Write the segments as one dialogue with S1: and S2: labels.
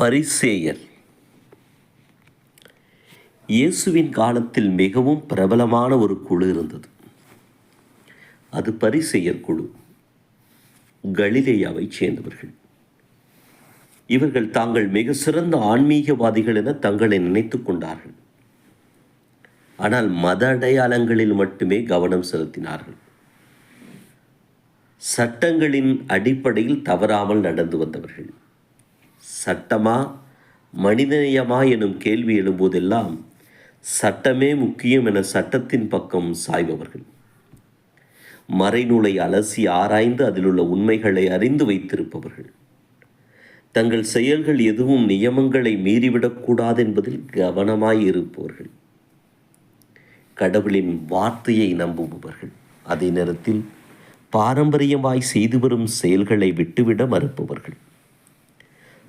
S1: பரிசேயர். இயேசுவின் காலத்தில் மிகவும் பிரபலமான ஒரு குழு இருந்தது. அது பரிசெயர் குழு கலிலேயாவைச் சேர்ந்தவர்கள். இவர்கள் தாங்கள் மிக சிறந்த ஆன்மீகவாதிகள் என தங்களை நினைத்துக் கொண்டார்கள். ஆனால் மத அடையாளங்களில் மட்டுமே கவனம் செலுத்தினார்கள். சட்டங்களின் அடிப்படையில் தவறாமல் நடந்து வந்தவர்கள். சட்டமா மனிதநேயமா எனும் கேள்வி எழும்போதெல்லாம் சட்டமே முக்கியம் என சட்டத்தின் பக்கம் சாய்பவர்கள். மறைநூலை அலசி ஆராய்ந்து அதிலுள்ள உண்மைகளை அறிந்து வைத்திருப்பவர்கள். தங்கள் செயல்கள் எதுவும் நியமங்களை மீறிவிடக்கூடாது என்பதில் கவனமாய் இருப்பவர்கள். கடவுளின் வார்த்தையை நம்புபவர்கள். அதே நேரத்தில் பாரம்பரியமாய் செய்து வரும் செயல்களை விட்டுவிட மறுப்பவர்கள்.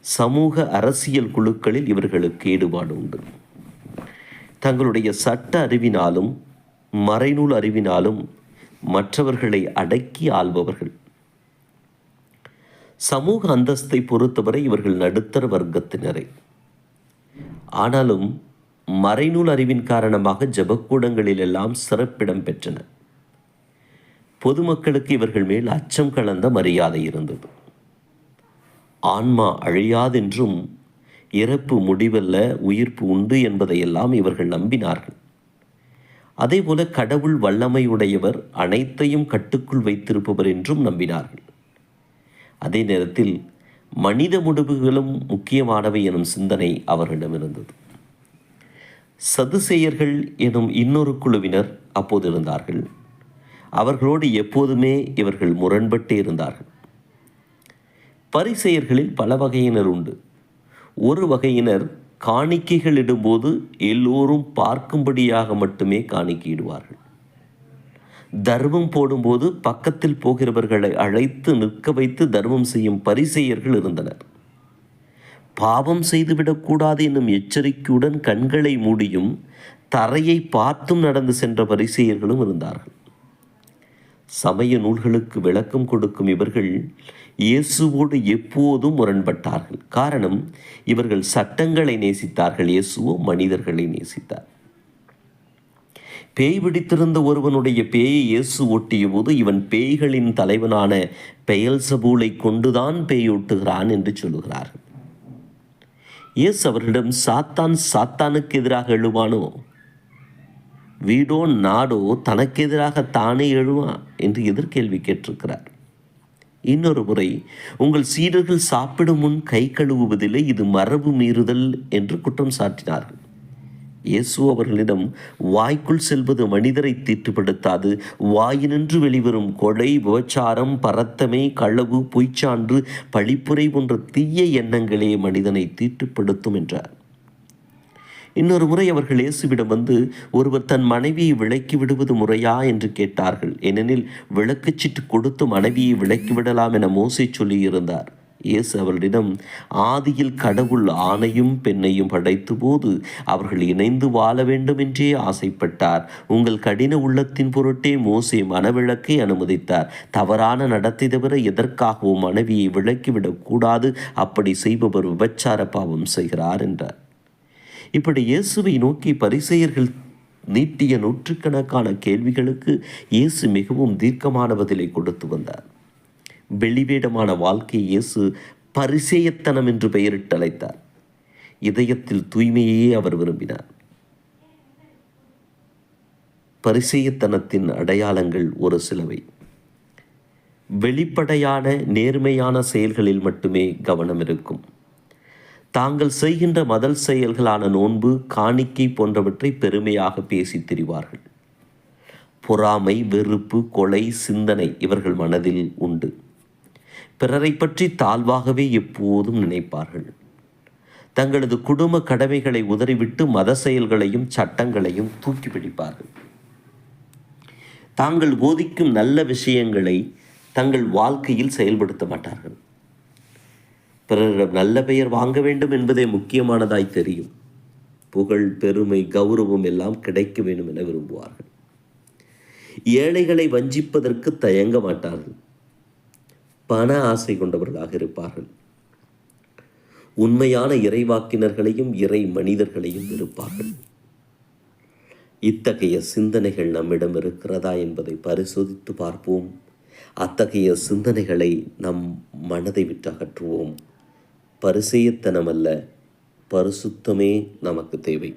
S1: சமூக அரசியல் குழுக்களில் இவர்களுக்கு ஈடுபாடு உண்டு. தங்களுடைய சட்ட அறிவினாலும் மறைநூல் அறிவினாலும் மற்றவர்களை அடக்கி ஆள்பவர்கள். சமூக அந்தஸ்தை பொறுத்தவரை இவர்கள் நடுத்தர வர்க்கத்தினரை. ஆனாலும் மறைநூல் அறிவின் காரணமாக ஜபக்கூடங்களில் எல்லாம் சிறப்பிடம் பெற்றனர். பொதுமக்களுக்கு இவர்கள் மேல் அச்சம் கலந்த மரியாதை இருந்தது. ஆன்மா அழியாதென்றும் இறப்பு முடிவல்ல உயிர்ப்பு உண்டு என்பதையெல்லாம் இவர்கள் நம்பினார்கள். அதேபோல கடவுள் வல்லமையுடையவர் அனைத்தையும் கட்டுக்குள் வைத்திருப்பவர் என்றும் நம்பினார்கள். அதே நேரத்தில் மனித முடிவுகளும் முக்கியமானவை எனும் சிந்தனை அவர்களிடம் இருந்தது. சதுசேயர்கள் எனும் இன்னொரு குழுவினர் அப்போது இருந்தார்கள். அவர்களோடு எப்போதுமே இவர்கள் முரண்பட்டே இருந்தார்கள். பரிசெயர்களில் பல வகையினர் உண்டு. ஒரு வகையினர் காணிக்கைகள் இடும்போது எல்லோரும் பார்க்கும்படியாக மட்டுமே காணிக்கையிடுவார்கள். தர்மம் போடும்போது பக்கத்தில் போகிறவர்களை அழைத்து நிற்க வைத்து தர்மம் செய்யும் பரிசெயர்கள் இருந்தனர். பாவம் செய்துவிடக்கூடாது என்னும் எச்சரிக்கையுடன் கண்களை மூடியும் தரையை பார்த்தும் நடந்து சென்ற பரிசெயர்களும் இருந்தார்கள். சமய நூல்களுக்கு விளக்கம் கொடுக்கும் இவர்கள் இயேசுவோடு எப்போதும் முரண்பட்டார்கள். காரணம் இவர்கள் சட்டங்களை நேசித்தார்கள். இயேசுவோ மனிதர்களை நேசித்தார். பேய் பிடித்திருந்த ஒருவனுடைய பேயை இயேசு ஒட்டிய போது இவன் பேய்களின் தலைவனான பெயல் சபூலை கொண்டுதான் பேயோட்டுகிறான் என்று சொல்லுகிறார்கள். இயேசு அவர்களிடம் சாத்தான் சாத்தானுக்கு எதிராக எழுவானோ? வீடோ நாடோ தனக்கெதிராக தானே எழுவான் என்று எதிர்கேள்வி கேட்டிருக்கிறார். இன்னொரு முறை உங்கள் சீடர்கள் சாப்பிடும் முன் கை கழுவுவதில்லை இது மரபு மீறுதல் என்று குற்றம் சாட்டினார்கள். இயேசு அவர்களிடம் வாய்க்குள் செல்வது மனிதரை தீட்டுப்படுத்தாது. வாயினின்று வெளிவரும் கொலை விபச்சாரம் பரத்தமை களவு பொய்ச்சான்று பழிப்புரை போன்ற தீய எண்ணங்களே மனிதனை தீட்டுப்படுத்தும் என்றார். இன்னொரு முறை அவர்கள் இயேசுவிடம் வந்து ஒருவர் தன் மனைவியை விலக்கி விடுவது முறையா? என்று கேட்டார்கள். ஏனெனில் விளக்குச்சீட்டு கொடுத்து மனைவியை விலக்கி விடலாம் என மோசை சொல்லியிருந்தார். இயேசு அவர்களிடம் ஆதியில் கடவுள் ஆணையும் பெண்ணையும் படைத்த போது அவர்கள் இணைந்து வாழ வேண்டும் என்றே ஆசைப்பட்டார். உங்கள் கடின உள்ளத்தின் பொருட்டே மோசே மனவிளக்கை அனுமதித்தார். தவறான நடத்தை தவிர எதற்காகவும் மனைவியை விலக்கிவிடக் கூடாது அப்படி செய்பவர் விபச்சார பாவம் செய்கிறார் என்றார். இப்படி இயேசுவை நோக்கி பரிசெயர்கள் நீட்டிய நூற்றுக்கணக்கான கேள்விகளுக்கு இயேசு மிகவும் தீர்க்கமான பதிலை கொடுத்து வந்தார். வெளிவேடமான வாழ்க்கையை இயேசு பரிசேயத்தனம் என்று பெயரிட்டு அழைத்தார் இதயத்தில் தூய்மையே அவர் விரும்பினார். பரிசேயத்தனத்தின் அடையாளங்கள் ஒரு சிலவை. வெளிப்படையான நேர்மையான செயல்களில் மட்டுமே கவனம் இருக்கும். தாங்கள் செய்கின்ற மதல் செயல்களான நோன்பு காணிக்கை போன்றவற்றை பெருமையாக பேசித் திரிவார்கள். பொறாமை வெறுப்பு கொலை சிந்தனை இவர்கள் மனதில் உண்டு. பிறரை பற்றி தாழ்வாகவே எப்போதும் நினைப்பார்கள். தங்களது குடும்ப கடமைகளை உதறிவிட்டு மத செயல்களையும் சட்டங்களையும் தூக்கி பிடிப்பார்கள். தாங்கள் போதிக்கும் நல்ல விஷயங்களை தங்கள் வாழ்க்கையில் செயல்படுத்த மாட்டார்கள். பிறரிடம் நல்ல பெயர் வாங்க வேண்டும் என்பதே முக்கியமானதாய் தெரியும். புகழ் பெருமை கௌரவம் எல்லாம் கிடைக்க வேண்டும் என விரும்புவார்கள். ஏழைகளை வஞ்சிப்பதற்கு தயங்க மாட்டார்கள். பண ஆசை கொண்டவர்களாக இருப்பார்கள். உண்மையான இறைவாக்கினர்களையும் இறை மனிதர்களையும் இருப்பார்கள் இத்தகைய சிந்தனைகள் நம்மிடம் இருக்கிறதா என்பதை பரிசோதித்து பார்ப்போம். அத்தகைய சிந்தனைகளை நம் மனதை விட்டு அகற்றுவோம். பரிசெயத்தனமல்ல பரிசுத்தமே நமக்கு தேவை.